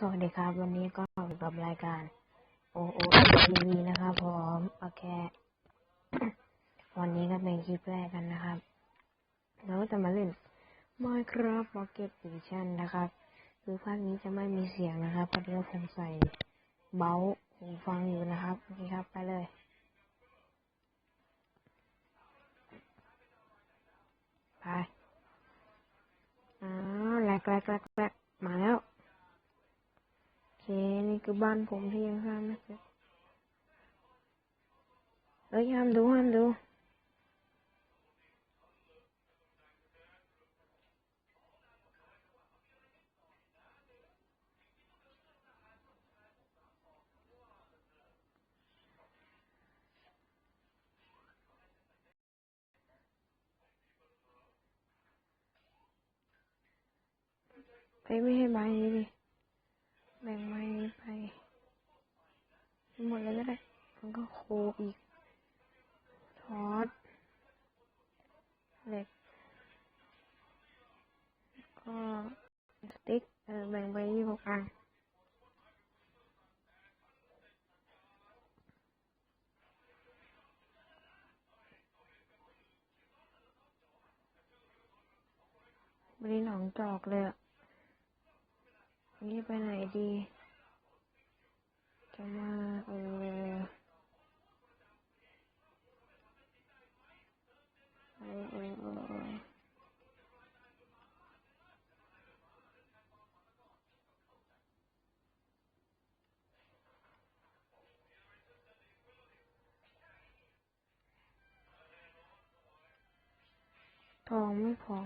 สวัสดีครับ วันนี้ก็อยู่กับรายการโอโอทีวีนะครับผมโอเค วันนี้ก็เป็นคลิปแรกกันนะครับเราก็จะมาเล่น Minecraft Pocket Edition นะครับ คือภาคนี้จะไม่มีเสียงนะครับเพราะเดี๋ยวผมใส่เบลหูฟังอยู่นะครับโอเคครับไปเลยไปอ้าวแหลกแหลกแหลกแลกมาแล้ว เคนี่คือบ้านผมที่ยังสร้างไม่ แบ่งใบนี้ไปหมดเลยก็ได้มันก็โคอีก ทอดเหล็ก ก็สติ๊กเออแบ่งไปยี่หกอันวันนี้หนองจอกเลยอะ วันนี้ไปไหนดี จะมาเออเออเออเออเออทองไม่พอ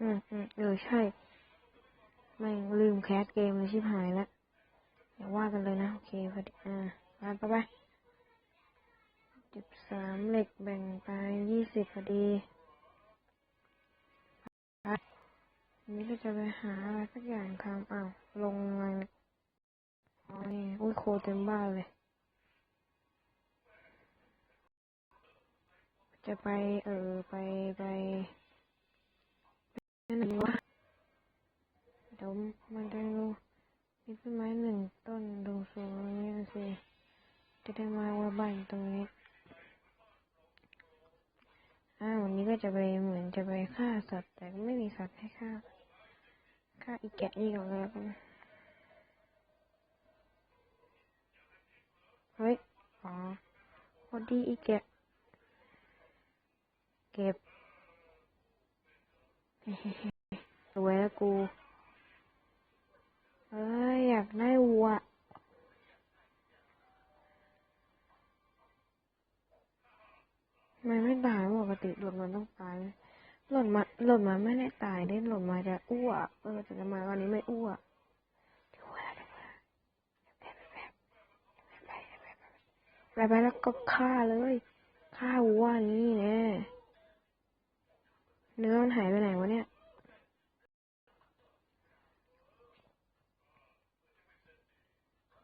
อืมอืมเออใช่ ไม่ลืมแคสเกมเลยชิบหายแล้วอย่าว่ากันเลยนะ โอเคพอดีอ่าไปไปไปสิบสามเหล็กแบ่งไปยี่สิบพอดีไปนนี้ก็จะไปหาอะไรสักอย่างทำอ้าวลงมาเนี่ยอ๋อนี่อุ้ยโคเต็มบ้านเลย จะไปเออไปไป นั่นวะเดี๋ยวมันจะดูมีต้นไม้หนึ่งต้นตรงสูงตรงนี้นะสิจะได้มาว่าบ้านตรงนี้อ้าววันนี้ก็จะไปเหมือนจะไปฆ่าสัตว์ แต่ก็ไม่มีสัตว์ให้ฆ่าฆ่าอีกแกะนี่ก่อนเลยแล้วกันเฮ้ย อ๋อพอดีอีกแกะ เก็บ สวยล้วกู เอ้ย อยากได้วัวมันไม่ตายปกติหล่นมันต้องตาย หล่นมาหล่นมาไม่ได้ตายได้หล่นมาจะอ้วกเออแต่จะมาวันนี้ไม่อ้วกเดี๋ยวไปไปไปไปแล้วก็ฆ่าเลย ฆ่าวัวนี่แน่ เนื้อมันหายไปไหนวะเนี่ย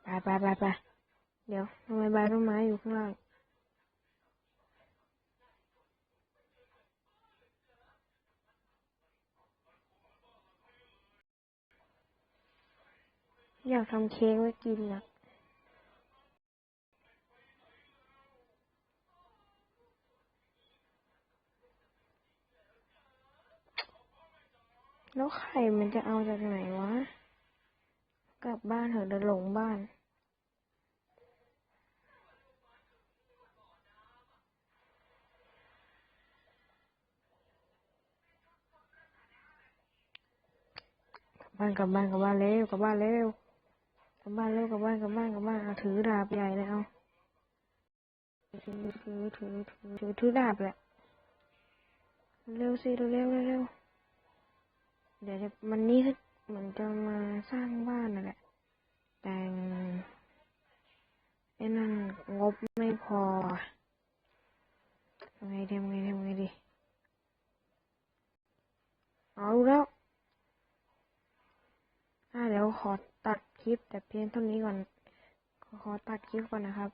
ไปไปไปไปเดี๋ยวทำไมใบต้นไม้อยู่ข้างล่าง อยากทำเค้กไว้กินนะ แล้วไข่มันจะเอาจากไหนวะ กลับบ้านเถอะเดี๋หลงบ้านบ้านกลับบ้านกลับบ้านเร็วกับบ้านเร็วกลับบ้านเร็วกับบ้านกลับบ้านกลับบ้านถือดาบใหญ่เลยเอาถือถือถือถือถือดาบแหละเร็วสิเร็วเร็วเร็ว เดี๋ยวจะมันนี้มันจะมาสร้างบ้านนั่นแหละ แต่งไอ้นั่นงบไม่พอทำไงดีทำไงดีทำไงดี เอาแล้วอ่าเดี๋ยวขอตัดคลิปแต่เพียงเท่านี้ก่อน ขอตัดคลิปก่อนนะครับ